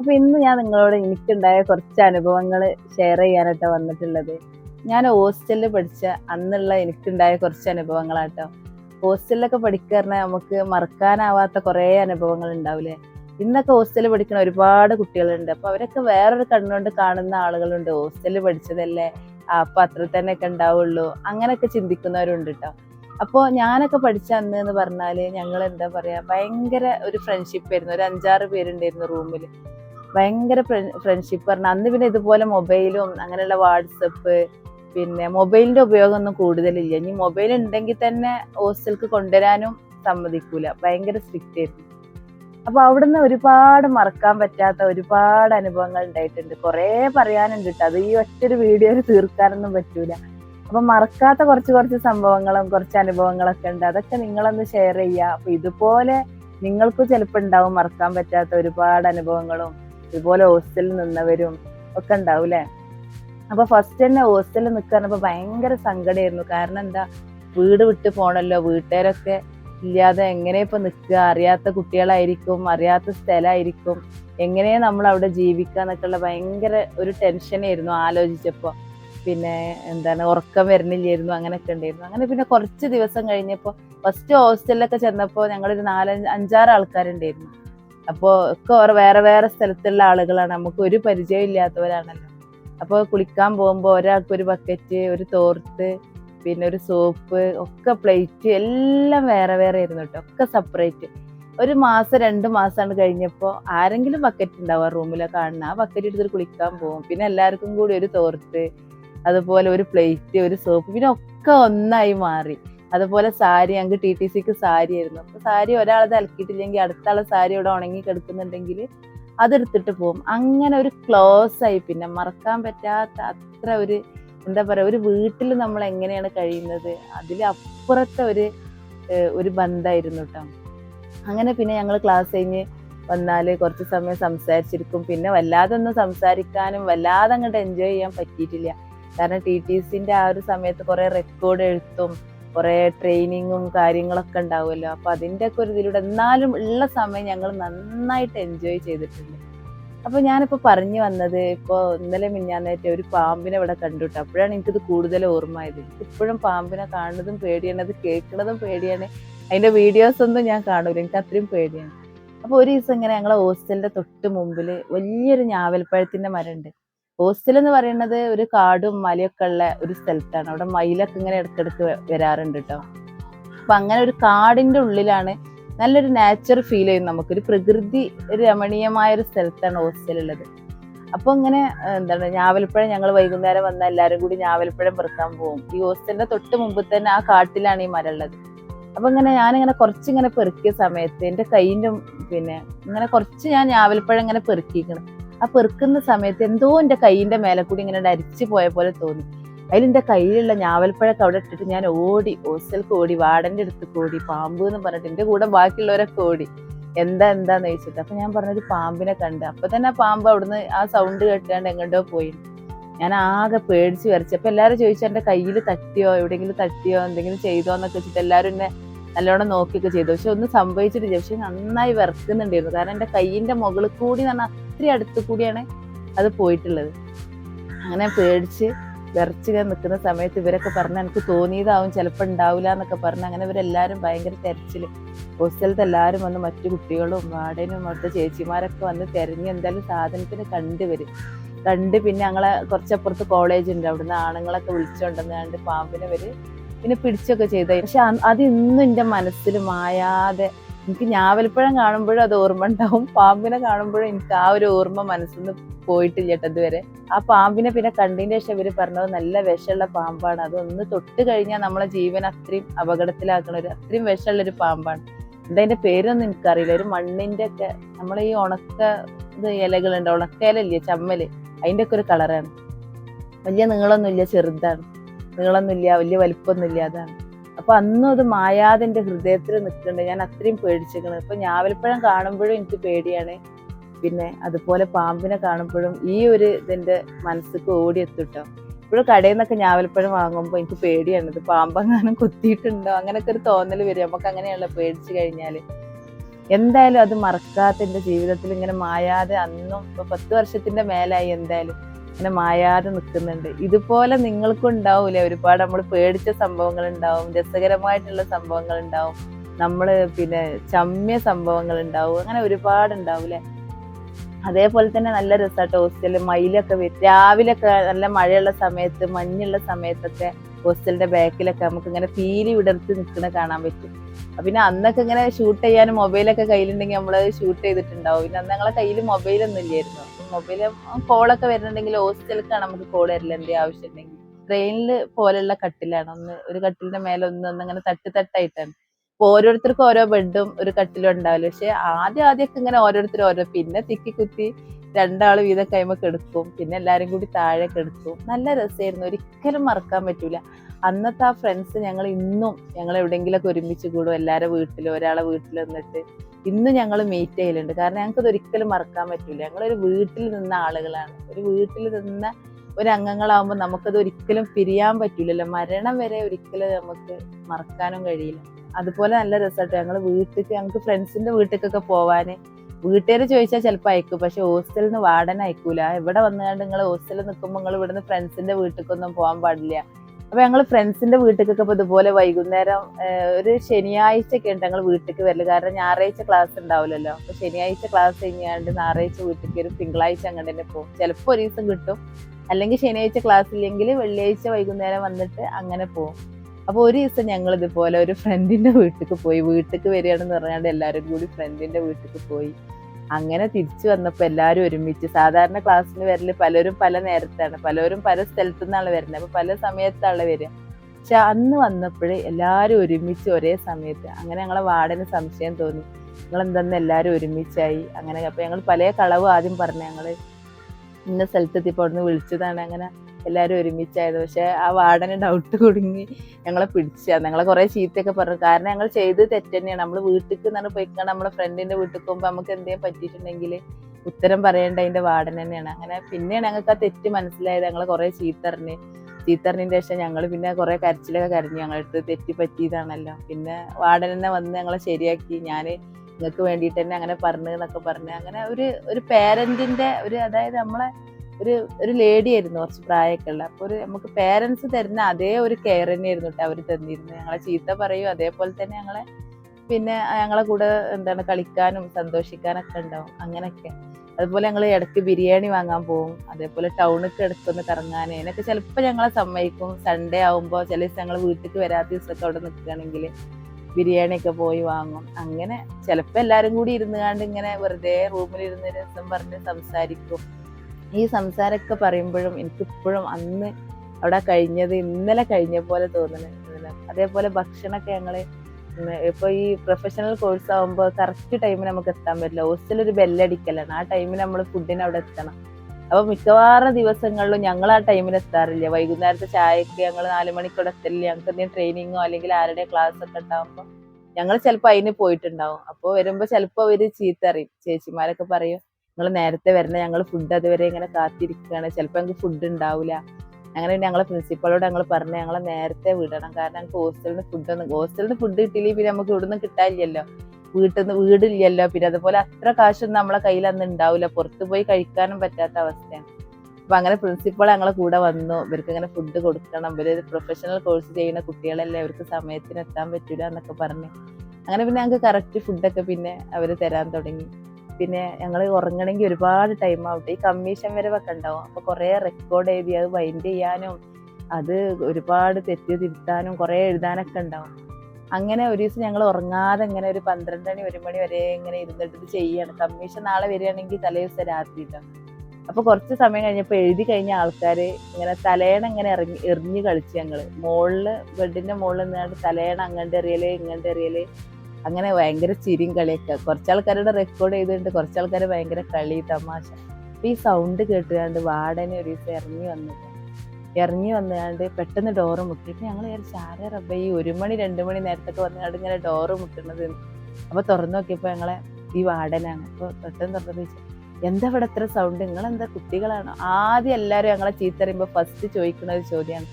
അപ്പൊ ഇന്ന് ഞാൻ നിങ്ങളോട് എനിക്കുണ്ടായ കുറച്ച് അനുഭവങ്ങൾ ഷെയർ ചെയ്യാനായിട്ട് വന്നിട്ടുള്ളത്. ഞാൻ ഹോസ്റ്റലിൽ പഠിച്ച അന്നുള്ള എനിക്കുണ്ടായ കുറച്ച് അനുഭവങ്ങളാട്ടോ. ഹോസ്റ്റലിലൊക്കെ പഠിക്കാറിന് നമുക്ക് മറക്കാനാവാത്ത കുറേ അനുഭവങ്ങൾ ഉണ്ടാവില്ലേ ഇന്നൊക്കെ ഹോസ്റ്റലിൽ പഠിക്കുന്ന ഒരുപാട് കുട്ടികളുണ്ട്. അപ്പൊ അവരൊക്കെ വേറൊരു കണ്ണുകൊണ്ട് കാണുന്ന ആളുകളുണ്ട്. ഹോസ്റ്റലിൽ പഠിച്ചതല്ലേ? അപ്പൊ അത്ര തന്നെ ഒക്കെ ഉണ്ടാവുള്ളൂ. അങ്ങനെയൊക്കെ ചിന്തിക്കുന്നവരുണ്ട് കേട്ടോ അപ്പോൾ ഞാനൊക്കെ പഠിച്ച അന്ന് എന്ന് പറഞ്ഞാൽ ഞങ്ങൾ എന്താ പറയാ ഭയങ്കര ഒരു ഫ്രണ്ട്ഷിപ്പ് ആയിരുന്നു. ഒരു അഞ്ചാറ് പേരുണ്ടായിരുന്നു റൂമിൽ ഭയങ്കര ഫ്രണ്ട്ഷിപ്പ് പറഞ്ഞാൽ അന്ന് പിന്നെ ഇതുപോലെ മൊബൈലും അങ്ങനെയുള്ള വാട്സപ്പ് പിന്നെ മൊബൈലിന്റെ ഉപയോഗം ഒന്നും കൂടുതലില്ല. ഇനി മൊബൈൽ ഉണ്ടെങ്കിൽ തന്നെ ഹോസ്റ്റലിക്ക് കൊണ്ടുവരാനും സമ്മതിക്കൂല. ഭയങ്കര സ്ട്രിക്റ്റ് ആയിരുന്നു. അപ്പൊ അവിടുന്ന് ഒരുപാട് മറക്കാൻ പറ്റാത്ത ഒരുപാട് അനുഭവങ്ങൾ ഉണ്ടായിട്ടുണ്ട്. കുറെ പറയാനുണ്ട് കേട്ടോ. അത് ഈ ഒറ്റൊരു വീഡിയോയിൽ തീർക്കാനൊന്നും പറ്റൂല. അപ്പൊ മറക്കാത്ത കുറച്ച് കുറച്ച് സംഭവങ്ങളും കുറച്ച് അനുഭവങ്ങളൊക്കെ ഉണ്ട്. അതൊക്കെ നിങ്ങളൊന്ന് ഷെയർ ചെയ്യുക. അപ്പൊ ഇതുപോലെ നിങ്ങൾക്കും ചിലപ്പോൾ ഉണ്ടാവും മറക്കാൻ പറ്റാത്ത ഒരുപാട് അനുഭവങ്ങളും ഇതുപോലെ ഹോസ്റ്റലിൽ നിന്നവരും ഒക്കെ ഉണ്ടാവും അല്ലേ അപ്പൊ ഫസ്റ്റ് തന്നെ ഹോസ്റ്റലിൽ നിൽക്കാനപ്പോ ഭയങ്കര സങ്കടമായിരുന്നു കാരണം എന്താ വീട് വിട്ട് പോണല്ലോ. വീട്ടുകാരൊക്കെ ഇല്ലാതെ എങ്ങനെ ഇപ്പൊ നിൽക്കുക അറിയാത്ത കുട്ടികളായിരിക്കും അറിയാത്ത സ്ഥലമായിരിക്കും എങ്ങനെ നമ്മൾ അവിടെ ജീവിക്കുക എന്നൊക്കെയുള്ള ഭയങ്കര ഒരു ടെൻഷനായിരുന്നു ആലോചിച്ചപ്പോ. പിന്നെ എന്താണ് ഉറക്കം വരുന്നില്ലായിരുന്നു അങ്ങനെയൊക്കെ ഉണ്ടായിരുന്നു. അങ്ങനെ പിന്നെ കുറച്ച് ദിവസം കഴിഞ്ഞപ്പോൾ ഫസ്റ്റ് ഹോസ്റ്റലിലൊക്കെ ചെന്നപ്പോൾ ഞങ്ങളൊരു നാലഞ്ച് അഞ്ചാറ് ആൾക്കാരുണ്ടായിരുന്നു. അപ്പോൾ ഒക്കെ വേറെ വേറെ സ്ഥലത്തുള്ള ആളുകളാണ്. നമുക്ക് ഒരു പരിചയം ഇല്ലാത്തവരാണല്ലോ അപ്പോൾ കുളിക്കാൻ പോകുമ്പോൾ ഒരാൾക്ക് ഒരു ബക്കറ്റ് ഒരു തോർത്ത് പിന്നെ ഒരു സോപ്പ് ഒക്കെ പ്ലേറ്റ് എല്ലാം വേറെ വേറെ ആയിരുന്നു കേട്ടോ ഒക്കെ സെപ്പറേറ്റ് ഒരു മാസം രണ്ട് മാസമാണ് കഴിഞ്ഞപ്പോൾ ആരെങ്കിലും ബക്കറ്റ് ഉണ്ടാവുക റൂമിലെ കാണുന്ന. ആ ബക്കറ്റ് എടുത്തിട്ട് കുളിക്കാൻ പോകും. പിന്നെ എല്ലാവർക്കും കൂടി ഒരു തോർത്ത് അതുപോലെ ഒരു പ്ലേറ്റ് ഒരു സോപ്പ് പിന്നെ ഒക്കെ ഒന്നായി മാറി. അതുപോലെ സാരി ഞങ്ങൾക്ക് ടി ടി സിക്ക് സാരി ആയിരുന്നു അപ്പൊ സാരി ഒരാളത് അലക്കിയിട്ടില്ലെങ്കിൽ അടുത്ത ആളെ സാരി ഇവിടെ ഉണങ്ങി കിടക്കുന്നുണ്ടെങ്കിൽ അതെടുത്തിട്ട് പോകും. അങ്ങനെ ഒരു ക്ലോസ് ആയി. പിന്നെ മറക്കാൻ പറ്റാത്ത അത്ര ഒരു എന്താ പറയാ ഒരു വീട്ടിൽ നമ്മൾ എങ്ങനെയാണ് കഴിയുന്നത്? അതിലപ്പുറത്തെ ഒരു ഒരു ബന്ധമായിരുന്നു കേട്ടോ. അങ്ങനെ പിന്നെ ഞങ്ങൾ ക്ലാസ് കഴിഞ്ഞ് വന്നാൽ കുറച്ച് സമയം സംസാരിച്ചിരിക്കും. പിന്നെ വല്ലാതെ ഒന്നും സംസാരിക്കാനും വല്ലാതെ അങ്ങോട്ട് എൻജോയ് ചെയ്യാൻ പറ്റിയിട്ടില്ല. കാരണം ടി ടി സിന്റെ ആ ഒരു സമയത്ത് കുറേ റെക്കോർഡ് എഴുത്തും കുറെ ട്രെയിനിങ്ങും കാര്യങ്ങളൊക്കെ ഉണ്ടാവുമല്ലോ. അപ്പൊ അതിന്റെ ഒക്കെ ഒരു ഇതിലൂടെ എന്നാലും ഉള്ള സമയം ഞങ്ങൾ നന്നായിട്ട് എൻജോയ് ചെയ്തിട്ടുണ്ട്. അപ്പൊ ഞാനിപ്പോ പറഞ്ഞു വന്നത് ഇപ്പൊ ഇന്നലെ മിന്നാന്നേറ്റ ഒരു പാമ്പിനെ ഇവിടെ കണ്ടുട്ടോ. അപ്പോഴാണ് എനിക്കിത് കൂടുതൽ ഓർമ്മ ആയത് ഇപ്പോഴും പാമ്പിനെ കാണുന്നതും പേടിയാണ് അത് കേൾക്കുന്നതും പേടിയാണ്. അതിന്റെ വീഡിയോസ് ഒന്നും ഞാൻ കാണൂല. എനിക്ക് അത്രയും പേടിയാണ്. അപ്പൊ ഒരു ദിവസം ഇങ്ങനെ ഞങ്ങളെ ഹോസ്റ്റലിന്റെ തൊട്ട് മുമ്പിൽ വലിയൊരു ഞാവൽപ്പഴത്തിന്റെ മരമുണ്ട്. ഹോസ്റ്റൽ എന്ന് പറയുന്നത് ഒരു കാടും മലയൊക്കെ ഉള്ള ഒരു സ്ഥലത്താണ്. അവിടെ മയിലൊക്കെ ഇങ്ങനെ ഇടയ്ക്കിടയ്ക്ക് വരാറുണ്ട് കേട്ടോ അപ്പൊ അങ്ങനെ ഒരു കാടിന്റെ ഉള്ളിലാണ് നല്ലൊരു നാച്ചർ ഫീൽ ചെയ്യുന്നത് നമുക്ക്. ഒരു പ്രകൃതി രമണീയമായ ഒരു സ്ഥലത്താണ് ഹോസ്റ്റൽ ഉള്ളത് അപ്പൊ ഇങ്ങനെ എന്താണ് ഞാവൽപ്പഴം ഞങ്ങൾ വൈകുന്നേരം വന്ന എല്ലാവരും കൂടി ഞാവൽപ്പഴം പെറുക്കാൻ പോകും ഈ ഹോസ്റ്റലിന്റെ തൊട്ട് മുമ്പ് തന്നെ ആ കാട്ടിലാണ് ഈ മരം ഉള്ളത്. അപ്പൊ ഇങ്ങനെ ഞാനിങ്ങനെ കുറച്ചിങ്ങനെ പെറുക്കിയ സമയത്ത് എന്റെ കൈയിന്റെ പിന്നെ ഇങ്ങനെ കുറച്ച് ഞാൻ ഞാവൽപ്പഴം ഇങ്ങനെ പെറുക്കിക്കണം ആ പെറുക്കുന്ന സമയത്ത് എന്തോ എന്റെ കൈയിന്റെ മേലെ കൂടി ഇങ്ങനെ അരിച്ചു പോയ പോലെ തോന്നി. അതിൽ എന്റെ കയ്യിലുള്ള ഞാവൽപ്പഴൊക്കെ അവിടെ ഇട്ടിട്ട് ഞാൻ ഓടി ഹോസ്റ്റൽക്ക് ഓടി വാടന്റെ അടുത്ത് ഓടി പാമ്പ് എന്ന് പറഞ്ഞിട്ട് എന്റെ കൂടെ ബാക്കിയുള്ളവരൊക്കെ ഓടി. എന്താ എന്താന്ന് ചോദിച്ചിട്ട് അപ്പം ഞാൻ പറഞ്ഞൊരു പാമ്പിനെ കണ്ട്. അപ്പം തന്നെ ആ പാമ്പ് അവിടുന്ന് ആ സൗണ്ട് കേട്ടാണ്ട് എങ്ങോട്ടോ പോയി. ഞാൻ ആകെ പേടിച്ച് വരച്ചു അപ്പം എല്ലാവരും ചോദിച്ചു എന്റെ കയ്യിൽ തട്ടിയോ? എവിടെയെങ്കിലും തട്ടിയോ? എന്തെങ്കിലും ചെയ്തോ? എന്നൊക്കെ വെച്ചിട്ട് എല്ലാവരും എന്നെ നല്ലോണം നോക്കിയൊക്കെ ചെയ്തു. പക്ഷെ ഒന്നും സംഭവിച്ചിട്ടില്ല. പക്ഷെ നന്നായി വിറക്കുന്നുണ്ടായിരുന്നു. കാരണം എന്റെ കയ്യിന്റെ മുകളിൽ കൂടി എന്ന് പറഞ്ഞാൽ അത്രയും അടുത്ത് കൂടിയാണ് അത് പോയിട്ടുള്ളത്. അങ്ങനെ പേടിച്ച് വിറച്ച് നിൽക്കുന്ന സമയത്ത് ഇവരൊക്കെ പറഞ്ഞ് എനിക്ക് തോന്നിയതാവും ചിലപ്പോൾ ഉണ്ടാവില്ല എന്നൊക്കെ പറഞ്ഞ് അങ്ങനെ ഇവരെല്ലാവരും ഭയങ്കര തെരച്ചിൽ. ഹോസ്റ്റലത്തെ എല്ലാവരും വന്ന് മറ്റു കുട്ടികളും വാടേനും അവിടുത്തെ ചേച്ചിമാരൊക്കെ വന്ന് തിരഞ്ഞ് എന്തായാലും സാധനത്തിന് കണ്ടുവരും കണ്ട് പിന്നെ ഞങ്ങളെ കുറച്ചപ്പുറത്ത് കോളേജ് ഉണ്ട്. അവിടുന്ന് ആണുങ്ങളൊക്കെ വിളിച്ചുകൊണ്ടെന്നാണ്ട് പാമ്പിനെ വര് പിന്നെ പിടിച്ചൊക്കെ ചെയ്ത. പക്ഷെ അത് ഇന്നും എന്റെ മനസ്സിൽ മായാതെ എനിക്ക് ഞാവൽപ്പഴം കാണുമ്പോഴും അത് ഓർമ്മ ഉണ്ടാവും പാമ്പിനെ കാണുമ്പോഴും എനിക്ക് ആ ഒരു ഓർമ്മ മനസ്സിൽ നിന്ന് പോയിട്ടില്ല ഇതുവരെ. ആ പാമ്പിനെ പിന്നെ കണ്ടതിന് ശേഷം ഇവർ പറഞ്ഞത് നല്ല വിഷമുള്ള പാമ്പാണ്. അതൊന്ന് തൊട്ട് കഴിഞ്ഞാൽ നമ്മളെ ജീവൻ അത്രയും അപകടത്തിലാക്കണ ഒരു അത്രയും വിഷമുള്ള ഒരു പാമ്പാണ്. അതിന്റെ പേരൊന്നും എനിക്കറിയില്ല. ഒരു മണ്ണിന്റെ ഒക്കെ നമ്മളെ ഈ ഉണക്ക ഇത് ഇലകളുണ്ട്. ഉണക്കയിലല്ലേ ചമ്മൽ? അതിന്റെ ഒക്കെ ഒരു കളറാണ്. വലിയ നീളൊന്നുമില്ല ചെറുതാണ്. നീളൊന്നുമില്ല വലിയ വലിപ്പമൊന്നുമില്ല അതാണ്. അപ്പൊ അന്നും അത് മായാതെ എന്റെ ഹൃദയത്തിൽ നിൽക്കുന്നുണ്ട്. ഞാൻ അത്രയും പേടിച്ചിരിക്കുന്നത്. ഇപ്പൊ ഞാവൽപ്പഴം കാണുമ്പോഴും എനിക്ക് പേടിയാണ്. പിന്നെ അതുപോലെ പാമ്പിനെ കാണുമ്പോഴും ഈ ഒരു ഇതിന്റെ മനസ്സിക്ക് ഓടിയെത്തിട്ടോ ഇപ്പോഴും കടയിൽ നിന്നൊക്കെ ഞാവൽപ്പഴം വാങ്ങുമ്പോൾ എനിക്ക് പേടിയാണ്. ഇത് പാമ്പങ്ങാനും കുത്തിയിട്ടുണ്ടോ? അങ്ങനെയൊക്കെ ഒരു തോന്നൽ വരും. നമുക്ക് അങ്ങനെയുള്ള പേടിച്ചു കഴിഞ്ഞാൽ എന്തായാലും അത് മറക്കാത്ത എന്റെ ജീവിതത്തിൽ ഇങ്ങനെ മായാതെ അന്നും ഇപ്പൊ പത്ത് വർഷത്തിന്റെ മേലായി എന്തായാലും. ഇങ്ങനെ മായാതെ നിൽക്കുന്നുണ്ട്. ഇതുപോലെ നിങ്ങൾക്കും ഉണ്ടാവൂലേ? ഒരുപാട് നമ്മൾ പേടിച്ച സംഭവങ്ങൾ ഉണ്ടാവും രസകരമായിട്ടുള്ള സംഭവങ്ങൾ ഉണ്ടാവും നമ്മൾ പിന്നെ ചമ്മ്യ സംഭവങ്ങൾ ഉണ്ടാവും അങ്ങനെ ഒരുപാട് ഉണ്ടാവൂലേ അതേപോലെ തന്നെ നല്ല രസമായിട്ട് ഹോസ്റ്റലിൽ മയിലൊക്കെ വരും രാവിലെയൊക്കെ നല്ല മഴയുള്ള സമയത്ത് മഞ്ഞുള്ള സമയത്തൊക്കെ ഹോസ്റ്റലിന്റെ ബാക്കിലൊക്കെ നമുക്ക് ഇങ്ങനെ പീലി വിടർത്തി നിൽക്കുന്ന കാണാൻ പറ്റും. പിന്നെ അന്നൊക്കെ ഇങ്ങനെ ഷൂട്ട് ചെയ്യാൻ മൊബൈലൊക്കെ കയ്യിലുണ്ടെങ്കിൽ നമ്മൾ ഷൂട്ട് ചെയ്തിട്ടുണ്ടാവും. പിന്നെ അന്ന് ഞങ്ങളെ കയ്യിൽ മൊബൈലൊന്നും ഇല്ലായിരുന്നു. മൊബൈൽ കോളൊക്കെ വരുന്നുണ്ടെങ്കിൽ ഹോസ്റ്റലിലേക്കാണ് നമുക്ക് കോൾ വരില്ല എന്തേ ആവശ്യം ഉണ്ടെങ്കിൽ ട്രെയിനിൽ പോലെയുള്ള കട്ടിലാണ്. ഒന്ന് ഒരു കട്ടിലിന്റെ മേലെ ഒന്ന് ഒന്ന് അങ്ങനെ തട്ട് തട്ടായിട്ടാണ്. അപ്പൊ ഓരോരുത്തർക്കും ഓരോ ബെഡും ഒരു കട്ടിലും ഉണ്ടാവില്ല പക്ഷെ ആദ്യം ആദ്യമൊക്കെ ഇങ്ങനെ ഓരോരുത്തർ ഓരോ. പിന്നെ തിക്കി കുത്തി രണ്ടാൾ വീതം കൈമ കെടുക്കും പിന്നെ എല്ലാരും കൂടി താഴെ കെടുക്കും നല്ല രസമായിരുന്നു. ഒരിക്കലും മറക്കാൻ പറ്റൂല. അന്നത്തെ ആ ഫ്രണ്ട്സ് ഞങ്ങൾ ഇന്നും ഞങ്ങൾ എവിടെയെങ്കിലൊക്കെ ഒരുമിച്ച് കൂടും. എല്ലാവരുടെ വീട്ടിലും ഒരാളെ വീട്ടിൽ നിന്നിട്ട് ഇന്നും ഞങ്ങൾ മീറ്റ് ചെയ്യലുണ്ട്. കാരണം ഞങ്ങൾക്ക് ഇത് ഒരിക്കലും മറക്കാൻ പറ്റില്ല. ഞങ്ങളൊരു വീട്ടിൽ നിന്ന ആളുകളാണ്. ഒരു വീട്ടിൽ നിന്ന ഒരു അംഗങ്ങളാവുമ്പോൾ നമുക്കത് ഒരിക്കലും പിരിയാൻ പറ്റില്ലല്ലോ. മരണം വരെ ഒരിക്കലും നമുക്ക് മറക്കാനും കഴിയില്ല. അതുപോലെ നല്ല രസമായിട്ട് ഞങ്ങൾ വീട്ടിലേക്ക് ഞങ്ങൾക്ക് ഫ്രണ്ട്സിന്റെ വീട്ടിലേക്കൊക്കെ പോകാൻ വീട്ടുകാർ ചോദിച്ചാൽ ചിലപ്പോൾ അയക്കും. പക്ഷെ ഹോസ്റ്റലിൽ നിന്ന് വാർഡൻ അയക്കൂല. ഇവിടെ വന്നുകൊണ്ട് നിങ്ങൾ ഹോസ്റ്റലിൽ നിൽക്കുമ്പോൾ നിങ്ങൾ ഇവിടുന്ന് ഫ്രണ്ട്സിന്റെ വീട്ടിലേക്കൊന്നും പോകാൻ പാടില്ല. അപ്പൊ ഞങ്ങൾ ഫ്രണ്ട്സിന്റെ വീട്ടിലേക്കൊക്കെ ഇപ്പൊ ഇതുപോലെ വൈകുന്നേരം ഒരു ശനിയാഴ്ച ഒക്കെ ഉണ്ട് ഞങ്ങൾ വീട്ടിലേക്ക് വരൽ. കാരണം ഞായറാഴ്ച ക്ലാസ് ഉണ്ടാവില്ലല്ലോ. അപ്പൊ ശനിയാഴ്ച ക്ലാസ് കഴിഞ്ഞാണ്ട് ഞായറാഴ്ച വീട്ടിലേക്ക് ഒരു തിങ്കളാഴ്ച അങ്ങനെ തന്നെ പോകും. ചിലപ്പോൾ ഒരു ദിവസം കിട്ടും. അല്ലെങ്കിൽ ശനിയാഴ്ച ക്ലാസ് ഇല്ലെങ്കിൽ വെള്ളിയാഴ്ച വൈകുന്നേരം വന്നിട്ട് അങ്ങനെ പോകും. അപ്പൊ ഒരു ദിവസം ഞങ്ങൾ ഇതുപോലെ ഒരു ഫ്രണ്ടിന്റെ വീട്ടിലേക്ക് പോയി. വീട്ടിലേക്ക് വരികയാണെന്ന് പറഞ്ഞാണ്ട് എല്ലാവരും കൂടി ഫ്രണ്ടിന്റെ വീട്ടിലേക്ക് പോയി. അങ്ങനെ തിരിച്ചു വന്നപ്പോൾ എല്ലാവരും ഒരുമിച്ച്. സാധാരണ ക്ലാസ്സിന് വരൽ പലരും പല നേരത്താണ്. പലരും പല സ്ഥലത്തു നിന്നാണ് വരുന്നത്. അപ്പോൾ പല സമയത്താണ് വരിക. പക്ഷെ അന്ന് വന്നപ്പോഴേ എല്ലാവരും ഒരുമിച്ച് ഒരേ സമയത്ത്. അങ്ങനെ ഞങ്ങളെ വാർഡന് സംശയം തോന്നി. നിങ്ങൾ എന്തെന്ന് എല്ലാവരും ഒരുമിച്ചായി. അങ്ങനെ അപ്പോൾ ഞങ്ങൾ പല കളവ് ആദ്യം പറഞ്ഞു ഞങ്ങൾ ഇന്ന സ്ഥലത്തെത്തിയപ്പോൾ അവിടുന്ന് വിളിച്ചതാണ്. അങ്ങനെ എല്ലാവരും ഒരുമിച്ചായത്. പക്ഷെ ആ വാർഡന് ഡൗട്ട് കുടുങ്ങി ഞങ്ങളെ പിടിച്ച. ഞങ്ങളെ കുറെ ചീത്തയൊക്കെ പറഞ്ഞു. കാരണം ഞങ്ങൾ ചെയ്ത് തെറ്റ് തന്നെയാണ്. നമ്മൾ വീട്ടിലേക്ക് നിന്നാണ് പോയിക്കാണ് നമ്മളെ ഫ്രണ്ടിന്റെ വീട്ടിൽ പോകുമ്പോൾ നമുക്ക് എന്തെങ്കിലും പറ്റിയിട്ടുണ്ടെങ്കിൽ ഉത്തരം പറയേണ്ട അതിന്റെ വാർഡൻ തന്നെയാണ്. അങ്ങനെ പിന്നെയാണ് ഞങ്ങൾക്ക് ആ തെറ്റ് മനസ്സിലായത്. ഞങ്ങൾ കുറെ ചീത്തറിഞ്ഞ്. ചീത്തറിഞ്ഞതിന് ശേഷം ഞങ്ങൾ പിന്നെ കുറെ കരച്ചിലൊക്കെ കരഞ്ഞു ഞങ്ങളടുത്ത് തെറ്റി പറ്റിയതാണല്ലോ. പിന്നെ വാർഡൻ തന്നെ വന്ന് ഞങ്ങളെ ശരിയാക്കി. ഞാൻ നിങ്ങൾക്ക് വേണ്ടിയിട്ട് തന്നെ അങ്ങനെ പറഞ്ഞു എന്നൊക്കെ പറഞ്ഞു. അങ്ങനെ ഒരു ഒരു പേരന്റിന്റെ ഒരു അതായത് നമ്മളെ ഒരു ഒരു ലേഡി ആയിരുന്നു കുറച്ച് പ്രായമൊക്കെ ഉള്ള ഒരു നമുക്ക് പേരൻസ് തരുന്ന അതേ ഒരു കെയർ തന്നെയായിരുന്നു കേട്ടോ അവർ തന്നിരുന്നത് ഞങ്ങളെ ചീത്ത പറയും അതേപോലെ തന്നെ ഞങ്ങളെ പിന്നെ ഞങ്ങളെ കൂടെ എന്താണ് കളിക്കാനും സന്തോഷിക്കാനൊക്കെ ഉണ്ടാവും. അങ്ങനെയൊക്കെ. അതുപോലെ ഞങ്ങൾ ഇടയ്ക്ക് ബിരിയാണി വാങ്ങാൻ പോകും അതേപോലെ ടൗണിലേക്ക് ഇടയ്ക്കൊന്ന് കറങ്ങാൻ അതിനൊക്കെ ചിലപ്പോൾ ഞങ്ങളെ സമ്മതിക്കും. സൺഡേ ആകുമ്പോൾ ചില ദിവസം ഞങ്ങൾ വീട്ടിലേക്ക് വരാത്ത ദിവസമൊക്കെ അവിടെ നിൽക്കുകയാണെങ്കിൽ ബിരിയാണിയൊക്കെ പോയി വാങ്ങും. അങ്ങനെ ചിലപ്പോൾ എല്ലാവരും കൂടി ഇരുന്ന് കണ്ട് ഇങ്ങനെ വെറുതെ റൂമിൽ ഇരുന്ന് രസം പറഞ്ഞ് സംസാരിക്കും. ഈ സംസാരമൊക്കെ പറയുമ്പോഴും എനിക്കിപ്പോഴും അന്ന് അവിടെ കഴിഞ്ഞത് ഇന്നലെ കഴിഞ്ഞ പോലെ തോന്നുന്നു അതേപോലെ ഭക്ഷണമൊക്കെ ഞങ്ങൾ ഇപ്പൊ ഈ പ്രൊഫഷണൽ കോഴ്സ് ആകുമ്പോൾ കറക്റ്റ് ടൈമിന് നമുക്ക് എത്താൻ പറ്റില്ല. ഹോസ്റ്റലിൽ ഒരു ബെല്ലടിക്കലാണ് ആ ടൈമിൽ നമ്മൾ ഫുഡിന് അവിടെ എത്തണം. അപ്പൊ മിക്കവാറും ദിവസങ്ങളിലും ഞങ്ങൾ ആ ടൈമിൽ എത്താറില്ല. വൈകുന്നേരത്തെ ചായക്ക് ഞങ്ങൾ നാല് മണിക്കൂടെ എത്തില്ല ഞങ്ങൾക്ക് എന്തെങ്കിലും ട്രെയിനിങ്ങോ അല്ലെങ്കിൽ ആരുടെ ക്ലാസ് ഒക്കെ ഉണ്ടാകുമ്പോൾ ഞങ്ങൾ ചിലപ്പോൾ അതിന് പോയിട്ടുണ്ടാവും. അപ്പോൾ വരുമ്പോൾ ചിലപ്പോൾ അവർ ചീത്ത അറിയും ചേച്ചിമാരൊക്കെ പറയും നിങ്ങൾ നേരത്തെ വരണ ഞങ്ങൾ ഫുഡ് അതുവരെ ഇങ്ങനെ കാത്തിരിക്കുകയാണ് ചിലപ്പോൾ ഞങ്ങൾക്ക് ഫുഡ് ഉണ്ടാവില്ല അങ്ങനെ പിന്നെ ഞങ്ങളെ പ്രിൻസിപ്പളോട് ഞങ്ങൾ പറഞ്ഞു ഞങ്ങളെ നേരത്തെ വിടണം. കാരണം ഞങ്ങൾക്ക് ഹോസ്റ്റലിൽ ഫുഡ് ഒന്നും ഹോസ്റ്റലിൽ ഫുഡ് കിട്ടിയില്ലെങ്കിൽ പിന്നെ നമുക്ക് ഇവിടുന്ന് കിട്ടാനില്ലല്ലോ. വീട്ടിൽ നിന്ന് വീടില്ലല്ലോ. പിന്നെ അതുപോലെ അത്ര കാശൊന്നും നമ്മളെ കയ്യിൽ അന്ന് ഉണ്ടാവില്ല പുറത്ത് പോയി കഴിക്കാനും പറ്റാത്ത അവസ്ഥയാണ്. അപ്പൊ അങ്ങനെ പ്രിൻസിപ്പൾ ഞങ്ങളെ കൂടെ വന്നു. ഇവർക്ക് ഇങ്ങനെ ഫുഡ് കൊടുക്കണം. ഇവർ പ്രൊഫഷണൽ കോഴ്സ് ചെയ്യുന്ന കുട്ടികളല്ലേ. അവർക്ക് സമയത്തിന് എത്താൻ പറ്റൂല എന്നൊക്കെ പറഞ്ഞു. അങ്ങനെ പിന്നെ ഞങ്ങൾക്ക് കറക്റ്റ് ഫുഡൊക്കെ പിന്നെ അവർ തരാൻ തുടങ്ങി. പിന്നെ ഞങ്ങൾ ഉറങ്ങണമെങ്കിൽ ഒരുപാട് ടൈം ആവട്ടെ ഈ കമ്മീഷൻ വരവൊക്കെ ഉണ്ടാവും. അപ്പൊ കുറേ റെക്കോർഡ് എഴുതി അത് വൈൻഡ് ചെയ്യാനും അത് ഒരുപാട് തെറ്റ് തിരുത്താനും കുറേ എഴുതാനൊക്കെ ഉണ്ടാവും. അങ്ങനെ ഒരു ദിവസം ഞങ്ങൾ ഉറങ്ങാതെ ഇങ്ങനെ ഒരു പന്ത്രണ്ട് മണി ഒരു മണി വരെ ഇങ്ങനെ ഇരുന്നിട്ട് ഇത് ചെയ്യാണ്. കമ്മീഷൻ നാളെ വരികയാണെങ്കിൽ തലേ ദിവസം രാത്രി അപ്പൊ കുറച്ച് സമയം കഴിഞ്ഞപ്പോൾ എഴുതി കഴിഞ്ഞ ആൾക്കാർ ഇങ്ങനെ തലേണ ഇങ്ങനെ ഇറങ്ങി എറിഞ്ഞ് കളിച്ച് ഞങ്ങൾ. മുകളിൽ ബെഡിന്റെ മുകളിൽ നിന്നാണ്ട് തലേണ അങ്ങോട്ട് എറിയൽ ഇങ്ങോട്ട് എറിയൽ. അങ്ങനെ ഭയങ്കര ചിരിയും കളിയൊക്കെ. കുറച്ച് റെക്കോർഡ് ചെയ്തിട്ടുണ്ട്. കുറച്ച് ആൾക്കാർ ഭയങ്കര കളി തമാശ. അപ്പൊ ഈ സൗണ്ട് കേട്ടുകൊണ്ട് വാടനെ ഒരു ദിവസം ഇറങ്ങി വന്നിട്ട് ഇറങ്ങി വന്നുകൊണ്ട് പെട്ടെന്ന് ഡോറ് മുട്ടിട്ട് ഞങ്ങൾ വിചാരിച്ചു ആരെ റബ്ബ ഈ ഒരു മണി രണ്ട് മണി നേരത്തൊക്കെ വന്നുകൊണ്ട് ഇങ്ങനെ ഡോറ് മുട്ടുന്നത് അപ്പോൾ അപ്പൊ തുറന്നു നോക്കിയപ്പോ ഞങ്ങളെ ഈ വാടനാണ്. അപ്പൊ പെട്ടെന്ന് തുറന്നു ചോദിച്ചു എന്താ ഇവിടെ ഇത്ര സൗണ്ട് നിങ്ങൾ എന്താ കുട്ടികളാണോ? ആദ്യം എല്ലാവരും ഞങ്ങളെ ചീത്തറിയുമ്പോൾ ഫസ്റ്റ് ചോദിക്കുന്ന ഒരു ചോദ്യമാണ്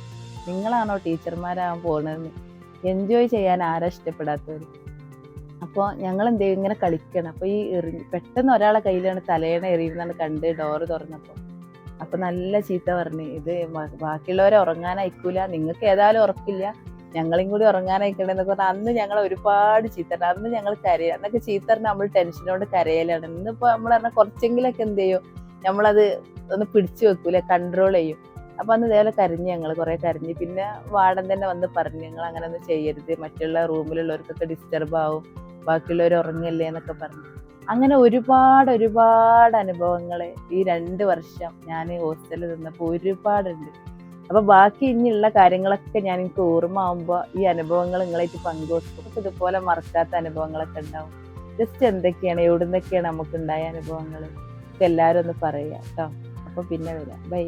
നിങ്ങളാണോ ടീച്ചർമാരാകാൻ പോകുന്നതെന്ന് എൻജോയ് ചെയ്യാൻ ആരാ ഇഷ്ടപ്പെടാത്തവർ അപ്പോൾ ഞങ്ങൾ എന്ത് ഇങ്ങനെ കളിക്കണം. അപ്പോൾ ഈ എറി പെട്ടെന്ന് ഒരാളെ കയ്യിലാണ് തലേണ എറിയുന്നതാണ് കണ്ട് ഡോറ് തുറന്നപ്പോൾ അപ്പോൾ നല്ല ചീത്ത പറഞ്ഞു ഇത് ബാക്കിയുള്ളവരെ ഉറങ്ങാൻ അയക്കൂല നിങ്ങൾക്ക് ഏതായാലും ഉറക്കില്ല ഞങ്ങളും കൂടി ഉറങ്ങാനായിക്കണെന്നൊക്കെ പറഞ്ഞാൽ അന്ന് ഞങ്ങൾ ഒരുപാട് ചീത്ത പറഞ്ഞു. അന്ന് ഞങ്ങൾ കരയ അന്നൊക്കെ ചീത്ത പറഞ്ഞാൽ നമ്മൾ ടെൻഷനോട് കരയലാണ്. ഇന്നിപ്പോൾ നമ്മൾ പറഞ്ഞാൽ കുറച്ചെങ്കിലൊക്കെ എന്ത് ചെയ്യും? നമ്മളത് ഒന്ന് പിടിച്ചു വെക്കൂല കൺട്രോൾ ചെയ്യും. അപ്പൊ അന്ന് ഇതേപോലെ കരഞ്ഞ് ഞങ്ങൾ കുറെ കരഞ്ഞ്. പിന്നെ വാർഡൻ തന്നെ വന്ന് പറഞ്ഞു ഞങ്ങൾ അങ്ങനെ ഒന്നും ചെയ്യരുത്. മറ്റുള്ള റൂമിലുള്ളവർക്കൊക്കെ ഡിസ്റ്റർബ് ആവും. ബാക്കിയുള്ളവർ ഉറങ്ങല്ലേ എന്നൊക്കെ പറഞ്ഞു. അങ്ങനെ ഒരുപാട് ഒരുപാട് അനുഭവങ്ങൾ ഈ രണ്ട് വർഷം ഞാൻ ഹോസ്റ്റലിൽ നിന്നപ്പോൾ ഒരുപാടുണ്ട്. അപ്പൊ ബാക്കി ഇനിയുള്ള കാര്യങ്ങളൊക്കെ ഞാൻ എനിക്ക് ഓർമ്മ ആവുമ്പോൾ ഈ അനുഭവങ്ങൾ നിങ്ങളായിട്ട് പങ്കുവെക്കും. ഇതുപോലെ മറക്കാത്ത അനുഭവങ്ങളൊക്കെ ഉണ്ടാവും. ജസ്റ്റ് എന്തൊക്കെയാണ് എവിടുന്നൊക്കെയാണ് നമുക്ക് ഉണ്ടായ അനുഭവങ്ങൾ എല്ലാവരും ഒന്ന് പറയാം കേട്ടോ അപ്പൊ പിന്നെ വരാം. ബൈ